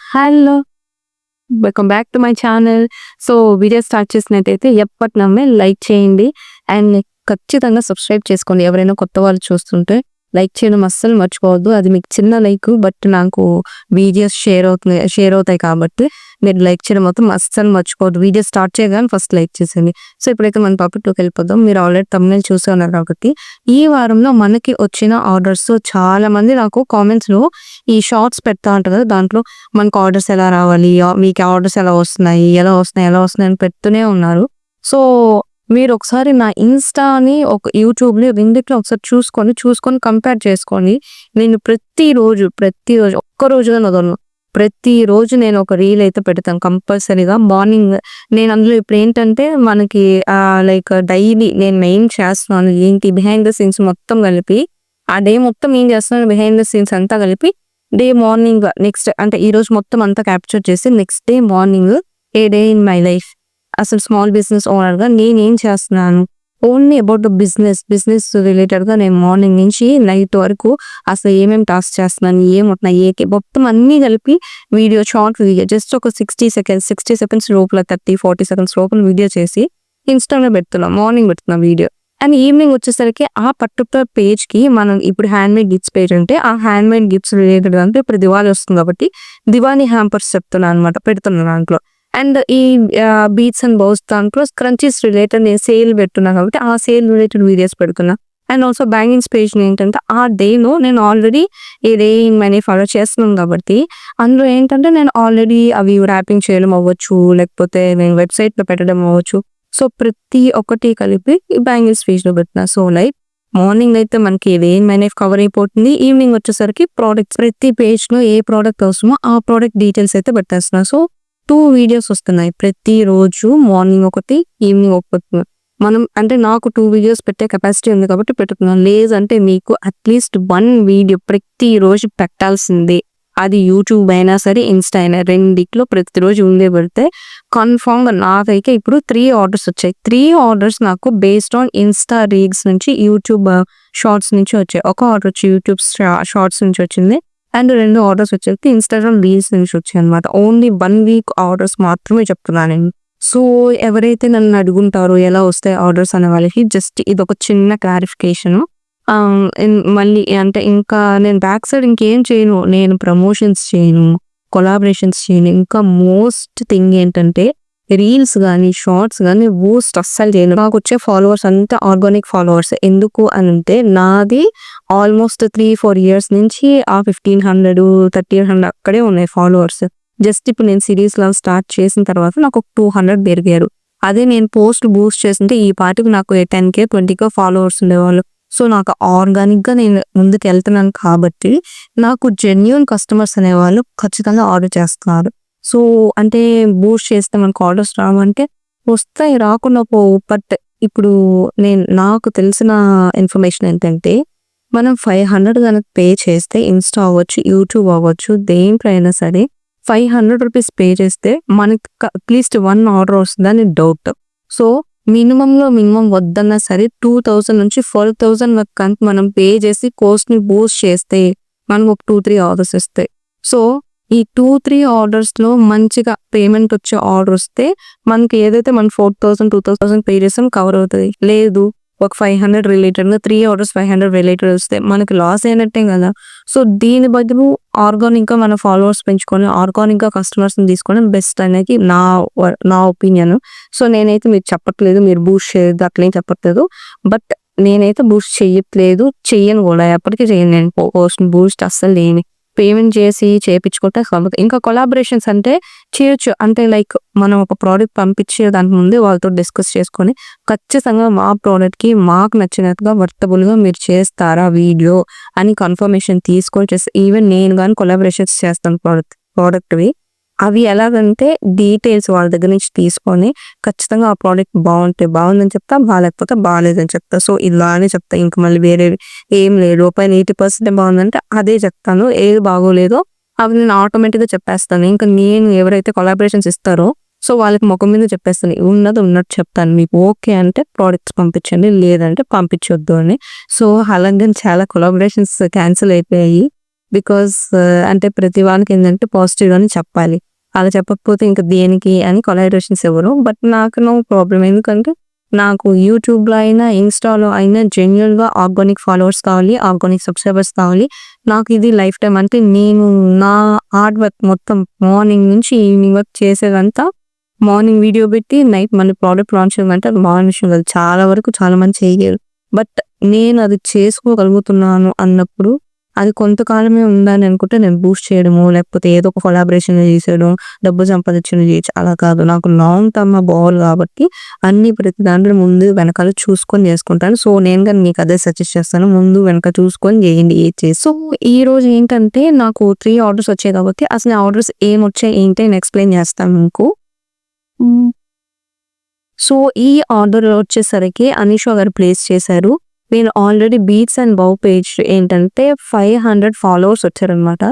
Hello welcome back to my channel so video start చేసినట్టయితే ఎప్పటినమ్మే like చేయండి and ఖచ్చితంగా సబ్స్క్రైబ్ చేసుకోండి. ఎవరైనా కొత్త వాళ్ళు చూస్తుంటే లైక్ చేయడం అస్సలు మర్చిపోవద్దు. అది మీకు చిన్న లైక్ బట్ నాకు వీడియోస్ షేర్ అవుతుంది షేర్ అవుతాయి కాబట్టి మీరు లైక్ చేయడం మొత్తం అస్సలు మర్చిపోవద్దు. వీడియో స్టార్ట్ చేయగానే ఫస్ట్ లైక్ చేసేయండి. సో ఇప్పుడైతే మన టాపిక్లోకి వెళ్ళిపోదాం. మీరు ఆల్రెడీ తమిళ చూసే ఉన్నారు కాబట్టి ఈ వారంలో మనకి వచ్చిన ఆర్డర్స్ చాలా మంది నాకు కామెంట్స్లో ఈ షార్ట్స్ పెడతా ఉంటారు కదా దాంట్లో మనకు ఆర్డర్స్ ఎలా రావాలి మీకు ఆర్డర్స్ ఎలా వస్తున్నాయి ఎలా వస్తున్నాయి ఎలా వస్తున్నాయి అని పెడుతూనే ఉన్నారు. సో మీరు ఒకసారి నా ఇన్స్టాని ఒక యూట్యూబ్ని రెండిట్లో ఒకసారి చూసుకొని చూసుకొని కంపేర్ చేసుకోండి. నేను ప్రతిరోజు ప్రతిరోజు ఒక్క రోజుగా వదలను. ప్రతిరోజు నేను ఒక రీల్ అయితే పెడతాను కంపల్సరీగా. మార్నింగ్ నేను అందులో ఇప్పుడు ఏంటంటే మనకి లైక్ డైలీ నేను మెయిన్ చేస్తున్నాను ఏంటి బిహైండ్ ద సీన్స్ మొత్తం కలిపి ఆ డే మొత్తం ఏం చేస్తున్నాను బిహైండ్ ద సీన్స్ అంతా కలిపి డే మార్నింగ్ నెక్స్ట్ అంటే ఈ రోజు మొత్తం అంతా క్యాప్చర్ చేసి next day morning a day in my life. అసలు స్మాల్ బిజినెస్ ఓనర్గా చేస్తున్నాను? ఓన్లీ అబౌట్ బిజినెస్ బిజినెస్ రిలేటెడ్గా నేను మార్నింగ్ నుంచి నైట్ వరకు అసలు ఏమేమి టాస్క్ చేస్తున్నాను ఏముంటున్నాయి ఏకే మొత్తం అన్నీ కలిపి వీడియో షార్ట్ వీడియో జస్ట్ ఒక సిక్స్టీ సెకండ్స్ సిక్స్టీ సెకండ్స్ లోపల థర్టీ ఫార్టీ సెకండ్స్ లోపల వీడియో చేసి ఇన్స్టాలో పెడుతున్నాం మార్నింగ్ పెడుతున్నాం వీడియో అండ్ ఈవినింగ్ వచ్చేసరికి ఆ పర్టికులర్ పేజ్కి మనం ఇప్పుడు హ్యాండ్ మేడ్ గిఫ్ట్స్ పేజ్ అంటే ఆ హ్యాండ్ మేడ్ గిఫ్ట్స్ రిలేటెడ్ అంటే ఇప్పుడు దివాళీ వస్తుంది కాబట్టి దివాళీ హ్యాంపర్స్ చెప్తున్నాను అనమాట పెడుతున్నాను దాంట్లో. అండ్ ఈ బీట్స్ అండ్ బౌస్ దాంట్లో క్రంచీస్ రిలేటెడ్ నేను సేల్ పెట్టున్నా కాబట్టి ఆ సేల్ రిలేటెడ్ వీడియోస్ పెడుతున్నా. అండ్ ఆల్సో బ్యాంగిల్స్ పేజ్ ఏంటంటే ఆ డేలో నేను ఆల్రెడీ ఈ డే ఇన్ మనీ ఫాలో చేస్తున్నాను కాబట్టి అందులో ఏంటంటే నేను ఆల్రెడీ అవి ర్యాపింగ్ చేయడం అవ్వచ్చు లేకపోతే నేను వెబ్సైట్లో పెట్టడం అవ్వచ్చు. సో ప్రతి ఒక్కటి కలిపి బ్యాంగిల్స్ పేజ్ పెట్టిన. సో లైక్ మార్నింగ్ అయితే మనకి ఏం మేనేజ్ కవర్ అయిపోతుంది. ఈవినింగ్ వచ్చేసరికి ప్రోడక్ట్స్ ప్రతి పేజ్లో ఏ ప్రోడక్ట్ అవసరమో ఆ ప్రోడక్ట్ డీటెయిల్స్ అయితే పెట్టేస్తున్నా. సో టూ వీడియోస్ వస్తున్నాయి ప్రతి రోజు మార్నింగ్ ఒకటి ఈవినింగ్ ఒకటి. మనం అంటే నాకు టూ వీడియోస్ పెట్టే కెపాసిటీ ఉంది కాబట్టి పెట్టుకున్నాను. లేదంటే మీకు అట్లీస్ట్ వన్ వీడియో ప్రతి రోజు పెట్టాల్సిందే. అది యూట్యూబ్ అయినా సరే ఇన్స్టా అయినా రెండిట్లో ప్రతిరోజు ఉండే పెడితే కన్ఫామ్గా నాకైతే ఇప్పుడు త్రీ ఆర్డర్స్ వచ్చాయి. త్రీ ఆర్డర్స్ నాకు బేస్డ్ ఆన్ ఇన్స్టా రీల్స్ నుంచి యూట్యూబ్ షార్ట్స్ uh, నుంచి వచ్చాయి. ఒక ఆర్డర్ వచ్చి యూట్యూబ్ షార్ట్స్ నుంచి వచ్చింది. అండ్ రెండు ఆర్డర్స్ వచ్చేసి ఇన్స్టాగ్రామ్ రీల్స్ నుంచి వచ్చాయి అనమాట ఓన్లీ వన్ వీక్ ఆర్డర్స్ మాత్రమే చెప్తున్నాను నేను సో ఎవరైతే నన్ను అడుగుంటారో ఎలా వస్తాయి ఆర్డర్స్ అనే వాళ్ళకి జస్ట్ ఇది ఒక చిన్న క్లారిఫికేషన్ um, మళ్ళీ అంటే ఇంకా నేను బ్యాక్ సైడ్ ఇంకేం చేయను. నేను ప్రమోషన్స్ చేయను కొలాబరేషన్స్ చేయను. ఇంకా మోస్ట్ థింగ్ ఏంటంటే రీల్స్ కానీ షార్ట్స్ కానీ బూస్ట్ అస్సలు చేయను. నాకు వచ్చే ఫాలోవర్స్ అంతా ఆర్గానిక్ ఫాలోవర్స్ ఎందుకు అని అంటే నాది ఆల్మోస్ట్ త్రీ ఫోర్ ఇయర్స్ నుంచి ఆ ఫిఫ్టీన్ హండ్రెడ్ థర్టీన్ హండ్రెడ్ అక్కడే ఉన్నాయి ఫాలోవర్స్ జస్ట్ ఇప్పుడు నేను సిరీస్ లవ్ స్టార్ట్ చేసిన తర్వాత నాకు ఒక టూ హండ్రెడ్ పెరిగారు. అదే నేను పోస్ట్ బూస్ట్ చేస్తుంటే ఈ పాటికి నాకు ten K twenty K followers ఉండేవాళ్ళు. సో నాకు ఆర్గానిక్గా నేను ముందుకు వెళ్తున్నాను కాబట్టి నాకు జెన్యున్ కస్టమర్స్ అనేవాళ్ళు ఖచ్చితంగా ఆర్డర్ చేస్తున్నారు. సో అంటే బూస్ట్ చేస్తే మనకు ఆర్డర్స్ రావంటే వస్తాయి రాకుండా పోవు. బట్ ఇప్పుడు నేను నాకు తెలిసిన ఇన్ఫర్మేషన్ ఏంటంటే మనం ఫైవ్ హండ్రెడ్ కనుక పే చేస్తే ఇన్స్టా అవ్వచ్చు యూట్యూబ్ అవ్వచ్చు దేంట్లో అయినా సరే ఫైవ్ హండ్రెడ్ రూపీస్ పే చేస్తే మనకి అట్లీస్ట్ వన్ ఆర్డర్ వస్తుందని డౌట్. సో మినిమంలో మినిమం వద్దన్నా సరే టూ థౌసండ్ నుంచి ఫోర్ థౌసండ్ వరకు కనుక మనం పే చేసి కోర్స్ని బూస్ట్ చేస్తే మనకు ఒక టూ త్రీ ఆర్డర్స్ వస్తాయి. సో ఈ టూ త్రీ ఆర్డర్స్లో మంచిగా పేమెంట్ వచ్చే ఆర్డర్ వస్తే మనకి ఏదైతే మనం four thousand two thousand pay చేస్తాం కవర్ అవుతుంది. లేదు ఒక five hundred related three orders five hundred related వస్తే మనకి లాస్ అయినట్టే కదా. సో దీని బదులు ఆర్గానిక్గా మన ఫాలోవర్స్ పెంచుకొని ఆర్గానిక్ కస్టమర్స్ని తీసుకోవడం బెస్ట్ అనేది నా నా ఒపీనియన్. సో నేనైతే మీరు చెప్పట్లేదు మీరు బూస్ట్ చేయదు అట్లేం చెప్పట్లేదు. బట్ నేనైతే బూస్ట్ చేయట్లేదు చెయ్యను కూడా. ఎప్పటికీ చేయను నేను. పోస్ట్ బూస్ట్ అస్సలు లేని. పేమెంట్ చేసి చేయించుకుంటే కాకపోతే ఇంకా కొలాబరేషన్స్ అంటే చేయొచ్చు. అంటే లైక్ మనం ఒక ప్రోడక్ట్ పంపించే దానికి ముందు వాళ్ళతో డిస్కస్ చేసుకొని ఖచ్చితంగా మా ప్రోడక్ట్కి మాకు నచ్చినట్టుగా వర్తబుల్గా మీరు చేస్తారా వీడియో అని కన్ఫర్మేషన్ తీసుకొని చేస్తే ఈవెన్ నేను కానీ కొలాబరేషన్స్ చేస్తాను ప్రోడక్ట్ ప్రోడక్ట్వి అవి ఎలాగంటే డీటెయిల్స్ వాళ్ళ దగ్గర నుంచి తీసుకొని ఖచ్చితంగా ఆ ప్రోడక్ట్ బాగుంటే బాగుందని చెప్తా బాగాలేకపోతే బాగాలేదని చెప్తా. సో ఇలానే చెప్తా. ఇంకా మళ్ళీ వేరే ఏం లేదు. పైన ఎయిటీ పర్సెంట్ బాగుందంటే అదే చెప్తాను. ఏది బాగోలేదో అవి నేను ఆటోమేటిక్గా చెప్పేస్తాను. ఇంకా నేను ఎవరైతే కొలాబరేషన్స్ ఇస్తారో సో వాళ్ళకి ముఖం మీద చెప్పేస్తాను. ఉన్నది ఉన్నట్టు చెప్తాను. మీకు ఓకే అంటే ప్రోడక్ట్స్ పంపించండి లేదంటే పంపించొద్దు అని. సో అలాగే చాలా కొలాబరేషన్స్ క్యాన్సిల్ అయిపోయాయి. బికాస్ uh, అంటే ప్రతి వాళ్ళకి ఏంటంటే పాజిటివ్ అని చెప్పాలి. అలా చెప్పకపోతే ఇంకా దేనికి అని కొలాబరేషన్స్ ఇవ్వరు బట్ నాకు నో ప్రాబ్లం ఎందుకంటే నాకు యూట్యూబ్లో అయినా ఇన్స్టాలో అయినా జెన్యున్గా ఆర్గానిక్ ఫాలోవర్స్ కావాలి ఆర్గానిక్ సబ్స్క్రైబర్స్ కావాలి. నాకు ఇది లైఫ్ టైం అంటే నేను నా హార్డ్ వర్క్ మొత్తం మార్నింగ్ నుంచి ఈవినింగ్ వర్క్ చేసేదంతా మార్నింగ్ వీడియో పెట్టి నైట్ మళ్ళీ ప్రోడక్ట్ లాంచ్ చేయమంటే అది మార్నింగ్ విషయం కాదు చాలా వరకు చాలా మంది చేయలేరు. బట్ నేను అది చేసుకోగలుగుతున్నాను అన్నప్పుడు అది కొంతకాలమే ఉందని అనుకుంటే నేను బూస్ట్ చేయడము లేకపోతే ఏదో ఒక కొలాబరేషన్ చేసేయడం డబ్బు సంపాదించడం చేయొచ్చు అలా కాదు. నాకు లాంగ్ టర్మ్ బాల్ కాబట్టి అన్ని ప్రతి దాంట్లో ముందు వెనకాల చూసుకొని చేసుకుంటాను. సో నేను కానీ మీకు అదే సజెస్ట్ చేస్తాను. ముందు వెనక చూసుకొని చేయండి ఏ చేసి. సో ఈ రోజు ఏంటంటే నాకు త్రీ ఆర్డర్స్ వచ్చాయి కాబట్టి అసలు ఆర్డర్స్ ఏం వచ్చాయి ఏంటి అని ఎక్స్ప్లెయిన్ చేస్తాను మీకు. సో ఈ ఆర్డర్ వచ్చేసరికి అనీషా గారు ప్లేస్ చేశారు. నేను already beats and bow page ఏంటంటే ఫైవ్ హండ్రెడ్ ఫాలోవర్స్ వచ్చారనమాట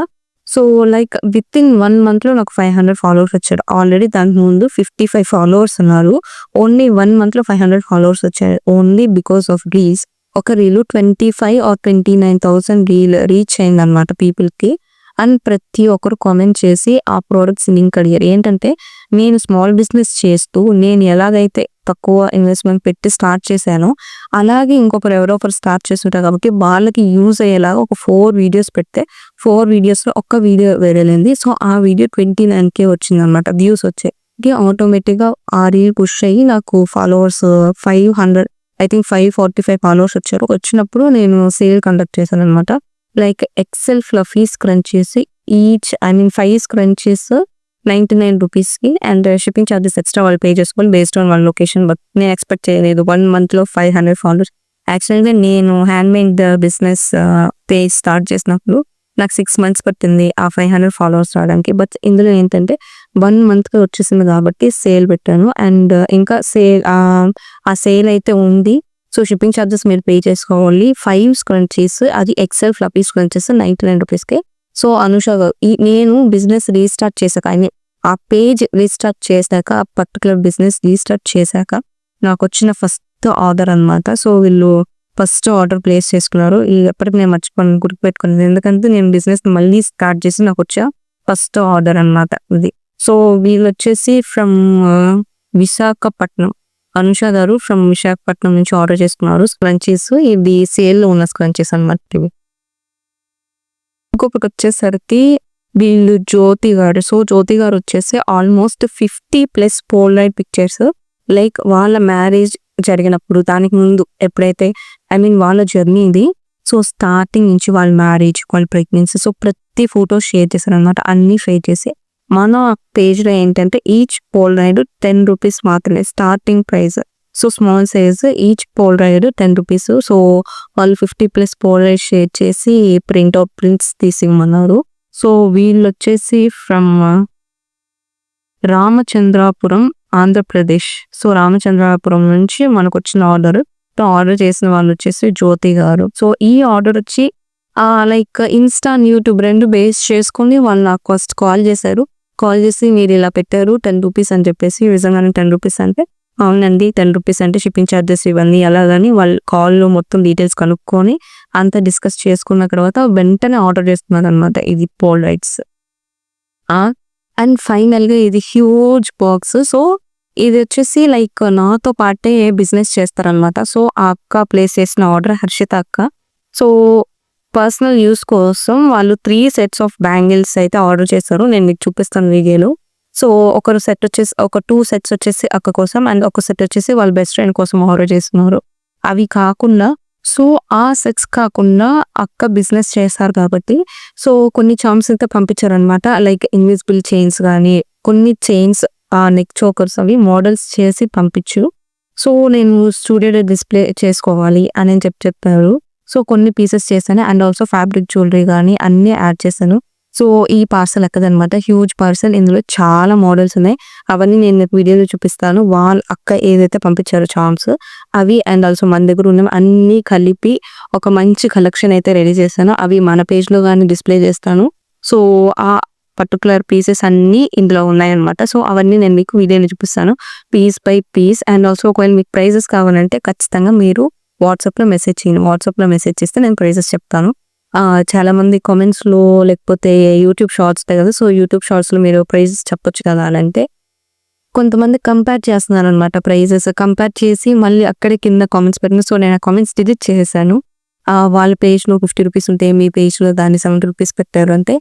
so like within one మంత్లో నాకు ఫైవ్ హండ్రెడ్ ఫాలోవర్స్ వచ్చారు. ఆల్రెడీ దానికి ముందు ఫిఫ్టీ ఫైవ్ ఫాలోవర్స్ ఉన్నారు ఓన్లీ వన్ మంత్లో ఫైవ్ హండ్రెడ్ ఫాలోవర్స్ వచ్చారు ఓన్లీ బికాస్ ఆఫ్ రీల్స్ ఒక reel twenty five or twenty nine thousand reel reach అయింది అనమాట పీపుల్కి అండ్ ప్రతి ఒక్కరు కామెంట్ చేసి ఆ ప్రోడక్ట్స్ లింక్ అడిగారు. ఏంటంటే నేను స్మాల్ బిజినెస్ చేస్తూ నేను ఎలాగైతే తక్కువ ఇన్వెస్ట్మెంట్ పెట్టి స్టార్ట్ చేశాను. అలాగే ఇంకొకరు ఎవరో ఒకరు స్టార్ట్ చేస్తుంటారు కాబట్టి వాళ్ళకి యూజ్ అయ్యేలాగా ఒక ఫోర్ వీడియోస్ పెడితే ఫోర్ వీడియోస్లో ఒక్క వీడియో వేరేలేంది సో ఆ వీడియో ట్వంటీ నైన్ కే వచ్చింది అనమాట వ్యూస్ వచ్చాయి ఆటోమేటిక్గా ఆ రీల్ పుష్ అయ్యి నాకు followers five hundred I think five forty five followers వచ్చారు. వచ్చినప్పుడు నేను సేల్ కండక్ట్ చేశాను అనమాట like excel fluffy scrunchies each I mean five scrunchies ninety nine రూపీస్కి అండ్ షిప్పింగ్ ఛార్జెస్ ఎక్స్ట్రా వాళ్ళు పే చేసుకోవాలి బేస్డ్ ఆన్ వాళ్ళ లొకేషన్. బట్ నేను ఎక్స్పెక్ట్ చేయలేదు. వన్ మంత్లో ఫైవ్ హండ్రెడ్ ఫాలోవర్స్. యాక్చువల్గా నేను hand made business page start చేసినప్పుడు నాకు సిక్స్ మంత్స్ పట్టింది ఆ ఫైవ్ హండ్రెడ్ ఫాలోవర్స్ రావడానికి. బట్ ఇందులో ఏంటంటే వన్ మంత్కి వచ్చేసింది కాబట్టి సేల్ పెట్టాను. అండ్ ఇంకా సేల్ ఆ సేల్ అయితే ఉంది. సో షిప్పింగ్ ఛార్జెస్ మీరు పే చేసుకోవాలి. ఫైవ్ స్క్రంచీస్ అది excel fluffy scrunchies ninety nine రూపీస్కి. సో అనుష ఈ నేను బిజినెస్ రీస్టార్ట్ చేశాక ఐ మీన్ ఆ పేజ్ రీస్టార్ట్ చేశాక ఆ పర్టికులర్ బిజినెస్ రీస్టార్ట్ చేశాక నాకు వచ్చిన ఫస్ట్ ఆర్డర్ అన్నమాట. సో వీళ్ళు ఫస్ట్ ఆర్డర్ ప్లేస్ చేసుకున్నారు. ఇది ఎప్పటికి నేను మర్చిపోను గుర్తుపెట్టుకున్నాను ఎందుకంటే నేను బిజినెస్ మళ్ళీ స్టార్ట్ చేసి నాకు వచ్చే ఫస్ట్ ఆర్డర్ అన్నమాట ఇది. సో వీళ్ళు వచ్చేసి ఫ్రమ్ విశాఖపట్నం. అనుష గారు ఫ్రమ్ విశాఖపట్నం నుంచి ఆర్డర్ చేసుకున్నారు. స్క్రంచీస్ ఇది సేల్లో ఉన్న స్క్రంచీస్ అనమాట ఇవి. ఇంకొకటి వచ్చేసరికి వీళ్ళు జ్యోతి గారు. సో జ్యోతి గారు వచ్చేసి almost fifty plus polaroid pictures like వాళ్ళ మ్యారేజ్ జరిగినప్పుడు దానికి ముందు ఎప్పుడైతే ఐ మీన్ వాళ్ళ జర్నీ ఇది. సో స్టార్టింగ్ నుంచి వాళ్ళ మ్యారేజ్ వాళ్ళ ప్రెగ్నెన్సీ సో ప్రతి ఫోటో షేర్ చేశారు అనమాట అన్ని షేర్ చేసి మన పేజ్లో ఏంటంటే each polaroid ten rupees మాత్రమే starting price. So small size each pole ten rupees so వాళ్ళు ఫిఫ్టీ ప్లస్ పోల్ షేర్ చేసి ప్రింట్ అవుట్ ప్రింట్స్ తీసి ఇవ్వమన్నారు సో వీళ్ళు వచ్చేసి from uh, Ramachandrapuram Andhra Pradesh so Ramachandrapuram నుంచి మనకు వచ్చిన ఆర్డర్ ఆర్డర్ చేసిన వాళ్ళు వచ్చేసి జ్యోతి గారు. సో ఈ ఆర్డర్ వచ్చి లైక్ ఇన్స్టా యూట్యూబ్ రెండు బేస్ చేసుకుని వాళ్ళు నాకు ఫస్ట్ కాల్ చేశారు. కాల్ చేసి మీరు ఇలా పెట్టారు టెన్ రూపీస్ అని చెప్పేసి నిజంగానే టెన్ రూపీస్ అంటే అవునండి టెన్ రూపీస్ అంటే షిప్పింగ్ ఛార్జెస్ ఇవన్నీ అలాగని వాళ్ళు కాల్లో మొత్తం డీటెయిల్స్ కనుక్కొని అంతా డిస్కస్ చేసుకున్న తర్వాత వెంటనే ఆర్డర్ చేస్తున్నారు అనమాట ఇది పోల్ రైట్స్ అండ్ ఫైనల్గా ఇది హ్యూజ్ బాక్స్ సో ఇది వచ్చేసి లైక్ నాతో పాటే బిజినెస్ చేస్తారనమాట సో ఆ అక్క ప్లేస్ చేసిన ఆర్డర్ హర్షిత అక్క. సో పర్సనల్ యూస్ కోసం వాళ్ళు త్రీ సెట్స్ ఆఫ్ బ్యాంగిల్స్ అయితే ఆర్డర్ చేస్తారు నేను మీకు చూపిస్తాను వీడియోలో. సో ఒకరు సెట్ వచ్చేసి ఒక టూ సెట్స్ వచ్చేసి అక్క కోసం అండ్ ఒక సెట్ వచ్చేసి వాళ్ళ బెస్ట్ ఫ్రెండ్ కోసం ఆర్డర్ చేస్తున్నారు. అవి కాకుండా సో ఆ సెట్స్ కాకుండా అక్క బిజినెస్ చేస్తారు కాబట్టి సో కొన్ని చామ్స్ అయితే పంపించారు అనమాట లైక్ ఇన్విజిబుల్ చైన్స్ కానీ కొన్ని చైన్స్ ఆ నెక్ చోకర్స్ అవి మోడల్స్ చేసి పంపించు. సో నేను స్టూడియో డిస్ప్లే చేసుకోవాలి అని చెప్పి చెప్పారు. సో కొన్ని పీసెస్ చేశాను అండ్ ఆల్సో ఫ్యాబ్రిక్ జ్యువెలరీ కానీ అన్నీ యాడ్ చేశాను. సో ఈ పార్సల్ ఎక్కదనమాట హ్యూజ్ పార్సల్ ఇందులో చాలా మోడల్స్ ఉన్నాయి. అవన్నీ నేను మీకు వీడియోలో చూపిస్తాను. వాళ్ళ అక్క ఏదైతే పంపించారో చామ్స్ అవి అండ్ ఆల్సో మన దగ్గర ఉన్న అన్నీ కలిపి ఒక మంచి కలెక్షన్ అయితే రెడీ చేశాను. అవి మన పేజ్లో కానీ డిస్ప్లే చేస్తాను. సో ఆ పర్టికులర్ పీసెస్ అన్నీ ఇందులో ఉన్నాయన్నమాట. సో అవన్నీ నేను మీకు వీడియోని చూపిస్తాను. Piece by piece and also ఒకవేళ మీకు ప్రైజెస్ కావాలంటే ఖచ్చితంగా మీరు వాట్సాప్లో మెసేజ్ చేయండి. వాట్సాప్లో మెసేజ్ చేస్తే నేను ప్రైజెస్ చెప్తాను. చాలా మంది కామెంట్స్లో లేకపోతే యూట్యూబ్ షార్ట్స్ కదా సో యూట్యూబ్ షార్ట్స్లో మీరు ప్రైజెస్ చెప్పొచ్చు కదా అని అంటే కొంతమంది కంపేర్ చేస్తున్నారు అనమాట ప్రైజెస్ కంపేర్ చేసి మళ్ళీ అక్కడే కింద కామెంట్స్ పెట్టిన సో నేను ఆ కామెంట్స్ డిలీట్ చేసేసాను. వాళ్ళ పేజ్లో ఫిఫ్టీ రూపీస్ ఉంటే మీ పేజ్లో దాన్ని సెవెంటీ రూపీస్ పెట్టారు అంటే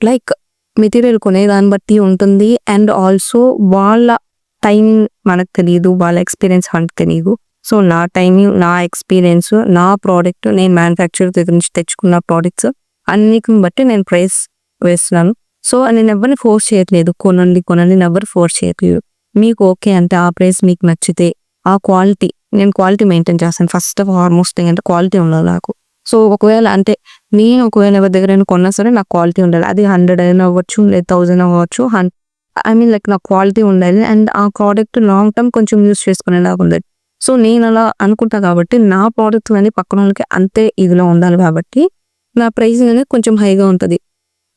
లైక్ మెటీరియల్ కొనే దాన్ని బట్టి ఉంటుంది. అండ్ ఆల్సో వాళ్ళ టైం మనకు తెలియదు వాళ్ళ ఎక్స్పీరియన్స్ మనకు తెలియదు సో నా టైమింగ్ నా ఎక్స్పీరియన్స్ నా ప్రోడక్ట్ నేను మ్యానుఫ్యాక్చర్ దగ్గర నుంచి తెచ్చుకున్న ప్రోడక్ట్స్ అన్నిటిని బట్టి నేను ప్రైస్ వేస్తున్నాను. సో నేను ఎవరిని ఫోర్స్ చేయట్లేదు. కొనండి కొనండి ఎవరు ఫోర్స్ చేయట్లేదు. మీకు ఓకే అంటే ఆ ప్రైస్ మీకు నచ్చితే ఆ క్వాలిటీ నేను క్వాలిటీ మెయింటైన్ చేస్తాను. ఫస్ట్ ఆఫ్ ఆల్మోస్ట్ ఏంటంటే క్వాలిటీ ఉండాలి నాకు. సో ఒకవేళ అంటే నేను ఒకవేళ ఎవరి దగ్గర కొన్నా సరే నాకు క్వాలిటీ ఉండాలి. అది హండ్రెడ్ అయినా అవ్వచ్చు లేదా థౌజండ్ అవ్వచ్చు ఐ మీన్ లైక్ నాకు క్వాలిటీ ఉండాలి. అండ్ ఆ ప్రోడక్ట్ లాంగ్ టర్మ్ కొంచెం యూస్ చేసుకునేలాగా ఉండాలి. సో నేను అలా అనుకుంటా కాబట్టి నా ప్రోడక్ట్ అనేది పక్కన వాళ్ళకి అంతే ఇదిలో ఉండాలి కాబట్టి నా ప్రైసింగ్ అనేది కొంచెం హైగా ఉంటుంది.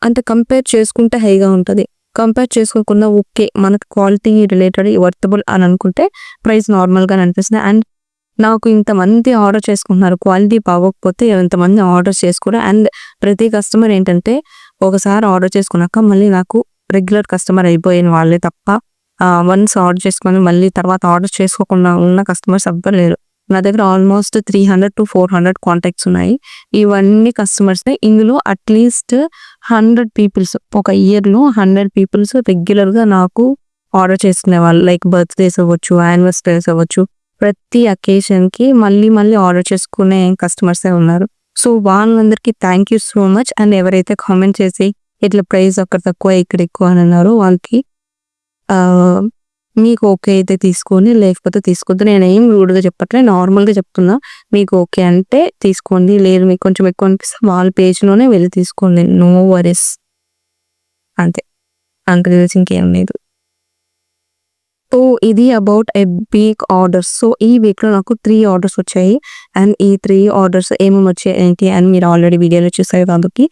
అంటే కంపేర్ చేసుకుంటే హైగా ఉంటుంది. కంపేర్ చేసుకోకుండా ఓకే మనకు క్వాలిటీ రిలేటెడ్ వర్తబుల్ అని అనుకుంటే ప్రైస్ నార్మల్గా అనిపిస్తుంది. అండ్ నాకు ఇంతమంది ఆర్డర్ చేసుకుంటున్నారు క్వాలిటీ బాగోకపోతే ఎంతమంది ఆర్డర్ చేసుకోరు. అండ్ ప్రతి కస్టమర్ ఏంటంటే ఒకసారి ఆర్డర్ చేసుకున్నాక మళ్ళీ నాకు రెగ్యులర్ కస్టమర్ అయిపోయిన వాళ్ళే తప్ప వన్స్ ఆర్డర్ చేసుకొని మళ్ళీ తర్వాత ఆర్డర్ చేసుకోకుండా ఉన్న కస్టమర్స్ ఎవ్వరు లేరు. నా దగ్గర almost three hundred to four hundred contacts ఉన్నాయి. ఇవన్నీ కస్టమర్సే ఇందులో అట్లీస్ట్ హండ్రెడ్ పీపుల్స్ ఒక ఇయర్లో హండ్రెడ్ పీపుల్స్ రెగ్యులర్గా నాకు ఆర్డర్ చేసుకునే వాళ్ళు లైక్ బర్త్డేస్ అవ్వచ్చు యానివర్సరీస్ అవ్వచ్చు. ప్రతి అకేషన్కి మళ్ళీ మళ్ళీ ఆర్డర్ చేసుకునే కస్టమర్సే ఉన్నారు. సో వాళ్ళందరికీ thank you so much and ఎవరైతే కామెంట్ చేసి ఇట్లా ప్రైస్ అక్కడ తక్కువ ఇక్కడ ఎక్కువ అని అన్నారో వాళ్ళకి మీకు ఓకే అయితే తీసుకొని లేకపోతే తీసుకోవద్దు. నేను రూడ్గా చెప్పట్లే నార్మల్గా చెప్తున్నా. మీకు ఓకే అంటే తీసుకోండి. లేదు మీకు కొంచెం ఎక్కువ అనిపిస్తే వాళ్ళ పేజ్లోనే వెళ్ళి తీసుకోండి. నో వరీస్ అంతే. అంత తెలిసి ఇంకేం లేదు. సో ఇది about a week orders so ఈ వీక్లో నాకు త్రీ ఆర్డర్స్ వచ్చాయి. అండ్ ఈ త్రీ ఆర్డర్స్ ఏమేమి వచ్చాయి ఏంటి అని మీరు ఆల్రెడీ వీడియోలో చూసారు కాబట్టి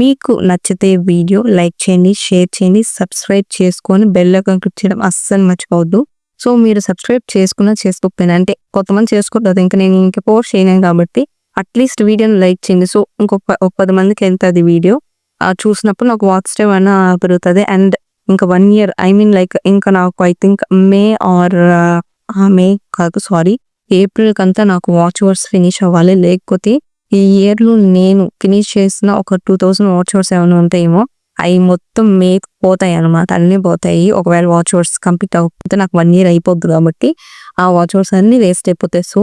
మీకు నచ్చితే వీడియో లైక్ చేయండి షేర్ చేయండి సబ్స్క్రైబ్ చేసుకొని బెల్ ఐకాన్ క్లిక్ చేయడం అస్సలు మర్చిపోవద్దు. సో మీరు సబ్స్క్రైబ్ చేసుకున్నా చేసుకోకపోయినా అంటే కొంతమంది చేసుకోవద్దు ఇంకా నేను ఇంకా పోస్ట్ చేయలేను కాబట్టి అట్లీస్ట్ వీడియోని లైక్ చేయండి. సో ఇంకొక ఒక పది మందికి వెళ్తుంది వీడియో? చూసినప్పుడు నాకు వాచ్ టైం అయినా పెరుగుతుంది. అండ్ ఇంకా one year I mean like ఇంకా నాకు I think May or May కాదు సారీ ఏప్రిల్ కంతా నాకు వాచ్ వర్స్ ఫినిష్ అవ్వాలి. లేకపోతే ఈ ఇయర్లో నేను ఫినిష్ చేసిన ఒక టూ థౌసండ్ వాచ్ వర్స్ ఏమైనా ఉంటాయేమో అవి మొత్తం మే పోతాయి అనమాట అన్నీ పోతాయి. ఒకవేళ వాచ్ వర్స్ కంప్లీట్ అవ్వకపోతే నాకు వన్ ఇయర్ అయిపోద్ది కాబట్టి ఆ వాచ్ అవర్స్ అన్ని వేస్ట్ అయిపోతాయి. సో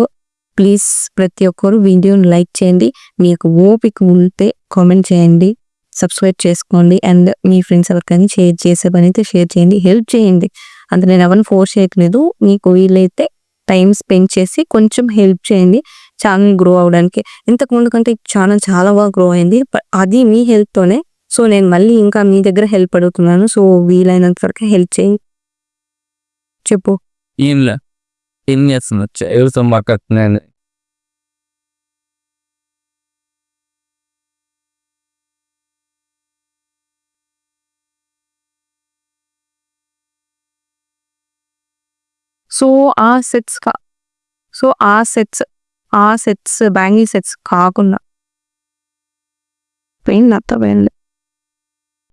ప్లీజ్ ప్రతి ఒక్కరు వీడియోని లైక్ చేయండి. మీకు ఓపిక ఉంటే కామెంట్ చేయండి. సబ్స్క్రైబ్ చేసుకోండి అండ్ మీ ఫ్రెండ్స్ ఎవరికైనా షేర్ చేసే పని అయితే షేర్ చేయండి హెల్ప్ చేయండి. అంత నేను ఎవరిని ఫోర్స్ చేయట్లేదు. మీకు వీలైతే టైం స్పెండ్ చేసి కొంచెం హెల్ప్ చేయండి. ఛానల్ గ్రో అవడానికి. ఇంతకు ముందు కంటే ఛానల్ చాలా బాగా గ్రో అయింది. అది మీ హెల్ప్తోనే. సో నేను మళ్ళీ ఇంకా మీ దగ్గర హెల్ప్ అడుగుతున్నాను. సో వీలైనంత వరకు హెల్ప్ చేయండి చెప్పు. ఏం లే. ఏం చేస్తున్నా ఎవరితో మాట్లాడుతున్నాను సో ఆ సెట్స్ కా సో ఆ సెట్స్ ఆ సెట్స్ బ్యాంగిల్ సెట్స్ కాకుండా. పెయిన్ అర్థమైంది